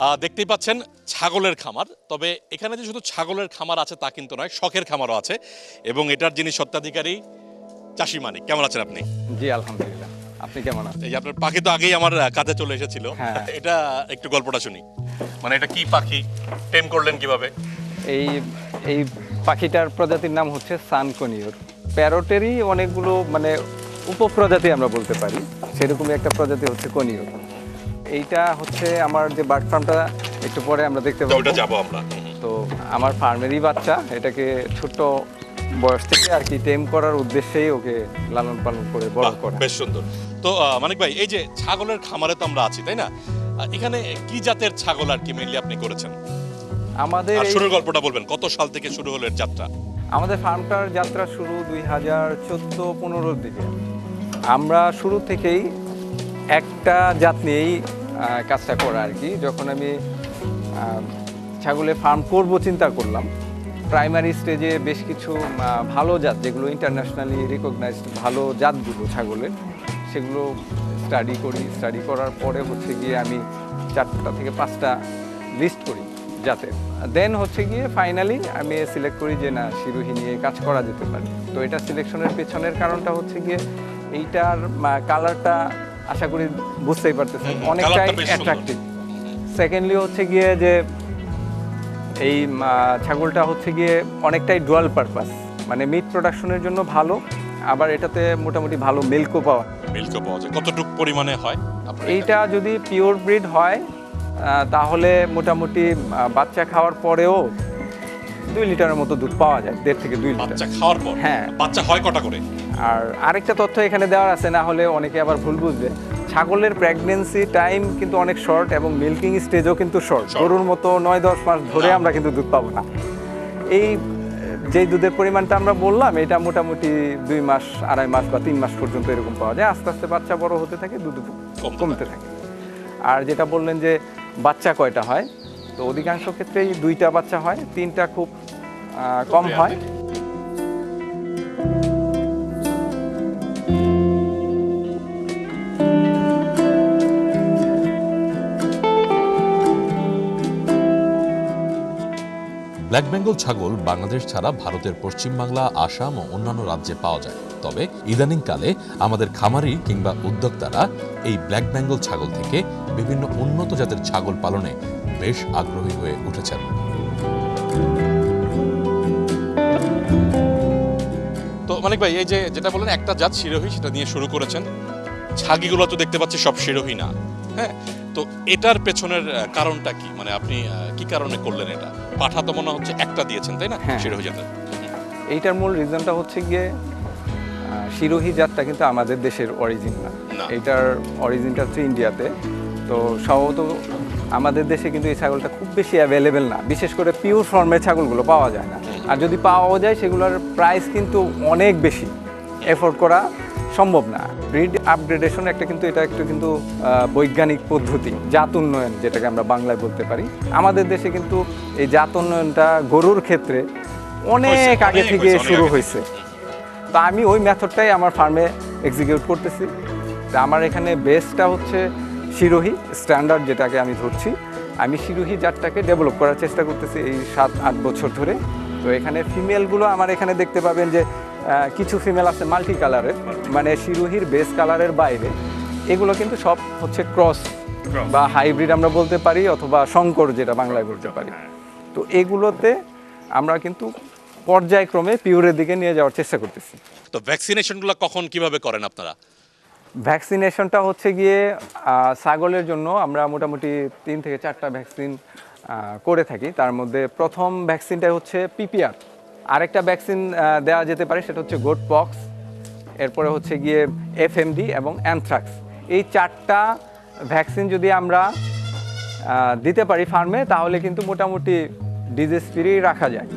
আহ, দেখতেই পাচ্ছেন ছাগলের খামার। তবে এখানে যে শুধু ছাগলের খামার আছে তা কিন্তু নয় শখের খামারও আছে এবং এটার যিনি সত্ত্বাধিকারী চাষি মানিক। কেমন আছেন আপনি? জি আলহামদুলিল্লাহ। আপনি কেমন আছেন? এই আপনার পাখি তো আগেই আমার কাজে চলে এসেছিল। হ্যাঁ। এটা একটু গল্পটা শুনি। মানে এটা কি পাখি? টেম করলেন কীভাবে? এই এই পাখিটার প্রজাতির নাম হচ্ছে সানকনিয়র প্যারোটেরই অনেকগুলো মানে উপপ্রজাতি আমরা বলতে পারি। সেরকমই একটা প্রজাতি হচ্ছে কনিয়র এইটা হচ্ছে আমার যে বার্ড ফার্মটা একটু পরে আমরা দেখতে পাবো ওটা যাব আমরা তো আমার ফার্মেরই বাচ্চা এটাকে ছোট্ট বয়স থেকে আর কি টেম করার উদ্দেশ্যেই ওকে লালন পালন করে বড় করা। বেশ সুন্দর। তো মানিক ভাই এই যে ছাগলের খামারে তো আমরা আছি তাই না? এখানে কি জাতের ছাগল আর কি মেনলি আপনি করেছেন? আমাদের শুরুর গল্পটা বলবেন কত সাল থেকে শুরু হলো এর যাত্রা? আমাদের ফার্মটার যাত্রা শুরু দুই হাজার চোদ্দ পনেরোর দিকে। আমরা শুরু থেকেই একটা জাত নিয়েই কাজটা করা আর কি। যখন আমি ছাগলের ফার্ম করব চিন্তা করলাম প্রাইমারি স্টেজে বেশ কিছু ভালো জাত, যেগুলো ইন্টারন্যাশনালি রিকগনাইজড ভালো জাতগুলো ছাগলের, সেগুলো স্টাডি করি। স্টাডি করার পরে হচ্ছে গিয়ে আমি চারটা থেকে পাঁচটা লিস্ট করি জাতের। দেন হচ্ছে গিয়ে ফাইনালি আমি সিলেক্ট করি যে, না, শিরোহী নিয়ে কাজ করা যেতে পারে। তো এটা সিলেকশনের পেছনের কারণটা হচ্ছে গিয়ে, এইটার কালারটা আশা করি বুঝতেই পারতেছেন অনেকটাই অ্যাট্রাকটিভ সেকেন্ডলি হচ্ছে গিয়ে যে এই ছাগলটা হচ্ছে গিয়ে অনেকটাই ডুয়াল পারপাস মানে মিট প্রোডাকশনের জন্য ভালো আবার এটাতে মোটামুটি ভালো মিল্কও পাওয়া মিল্কও পাওয়া যায়। কতটুকু পরিমাণে হয়? এইটা যদি পিওর ব্রিড হয় তাহলে মোটামুটি বাচ্চা খাওয়ার পরেও দুই লিটারের মতো দুধ পাওয়া যায় দেড় থেকে দুই লিটার। বাচ্চা খাওয়ার পর? হ্যাঁ। বাচ্চা হয় কটা করে? আর আরেকটা তথ্য এখানে দেওয়ার আছে না হলে অনেকে আবার ভুল বুঝবে। ছাগলের প্রেগনেন্সি টাইম কিন্তু অনেক শর্ট এবং মিল্কিং স্টেজও কিন্তু শর্ট গরুর মতো নয় দশ মাস ধরে আমরা কিন্তু দুধ পাবো না। এই যে দুধের পরিমাণটা আমরা বললাম এটা মোটামুটি দুই মাস আড়াই মাস বা তিন মাস পর্যন্ত এরকম পাওয়া যায়। আস্তে আস্তে বাচ্চা বড় হতে থাকে দুধ কমতে থাকে। আর যেটা বললেন যে বাচ্চা কয়টা হয়? তো অধিকাংশ ক্ষেত্রেই দুইটা বাচ্চা হয় তিনটা খুব আহ, কম হয়। ব্ল্যাক বেঙ্গল ছাগল বাংলাদেশ ছাড়া ভারতের পশ্চিমবাংলা আসাম ও অন্যান্য রাজ্যে পাওয়া যায়। তবে ইদানিংকালে আমাদের খামারি কিংবা উদ্যোক্তারা এই ব্ল্যাক বেঙ্গল ছাগল থেকে বিভিন্ন উন্নত জাতের ছাগল পালনে বেশ আগ্রহী হয়ে উঠেছেন। তো মানিক ভাই এই যে যেটা বললেন একটা জাত শিরোহী সেটা নিয়ে শুরু করেছেন। ছাগিগুলো তো দেখতে পাচ্ছি সব শিরোহী না হ্যাঁ? তো এটার পেছনের কারণটা কি? মানে আপনি কি কারণে করলেন এটা? পাঠা তো মনে হচ্ছে একটা দিয়েছেন তাই না? হ্যাঁ। শিরোহী জাতের। এইটার মূল রিজনটা হচ্ছে গিয়ে শিরোহী জাতটা কিন্তু আমাদের দেশের অরিজিন না। এটার অরিজিনটা হচ্ছে ইন্ডিয়াতে তো সম্ভবত আমাদের দেশে কিন্তু এই ছাগলটা খুব বেশি অ্যাভেলেবেল না। বিশেষ করে পিওর ফর্মের ছাগলগুলো পাওয়া যায় না। আর যদি পাওয়াও যায় সেগুলোর প্রাইস কিন্তু অনেক বেশি। এফোর্ড করা সম্ভব না। ব্রিড আপগ্রেডেশন একটা কিন্তু এটা একটু কিন্তু বৈজ্ঞানিক পদ্ধতি জাত উন্নয়ন যেটাকে আমরা বাংলায় বলতে পারি। আমাদের দেশে কিন্তু এই জাত উন্নয়নটা গরুর ক্ষেত্রে অনেক আগে থেকে শুরু হয়েছে। তো আমি ওই মেথডটাই আমার ফার্মে এক্সিকিউট করতেছি। তা আমার এখানে বেসটা হচ্ছে শিরোহী স্ট্যান্ডার্ড যেটাকে আমি ধরছি আমি শিরোহী জাতটাকে ডেভেলপ করার চেষ্টা করতেছি এই সাত আট বছর ধরে। তো এখানে ফিমেলগুলো আমার এখানে দেখতে পাবেন যে কিছু ফিমেল আছে মাল্টি কালারের মানে শিরোহির বেস কালারের বাইরে। এগুলো কিন্তু সব হচ্ছে ক্রস বা হাইব্রিড আমরা বলতে পারি অথবা শঙ্কর যেটা বাংলায় বলতে পারি। তো এগুলোতে আমরা কিন্তু পর্যায়ক্রমে পিওরের দিকে নিয়ে যাওয়ার চেষ্টা করতেছি। তো ভ্যাকসিনেশনগুলো কখন কীভাবে করেন আপনারা? ভ্যাকসিনেশনটা হচ্ছে গিয়ে ছাগলের জন্য আমরা মোটামুটি তিন থেকে চারটা ভ্যাকসিন করে থাকি। তার মধ্যে প্রথম ভ্যাকসিনটা হচ্ছে পিপিআর আরেকটা ভ্যাকসিন দেওয়া যেতে পারে, সেটা হচ্ছে গোট পক্স এরপরে হচ্ছে গিয়ে এফএমডি এবং অ্যানথ্রাক্স এই চারটা ভ্যাকসিন যদি আমরা দিতে পারি ফার্মে তাহলে কিন্তু মোটামুটি ডিজিজ ফ্রি রাখা যায়।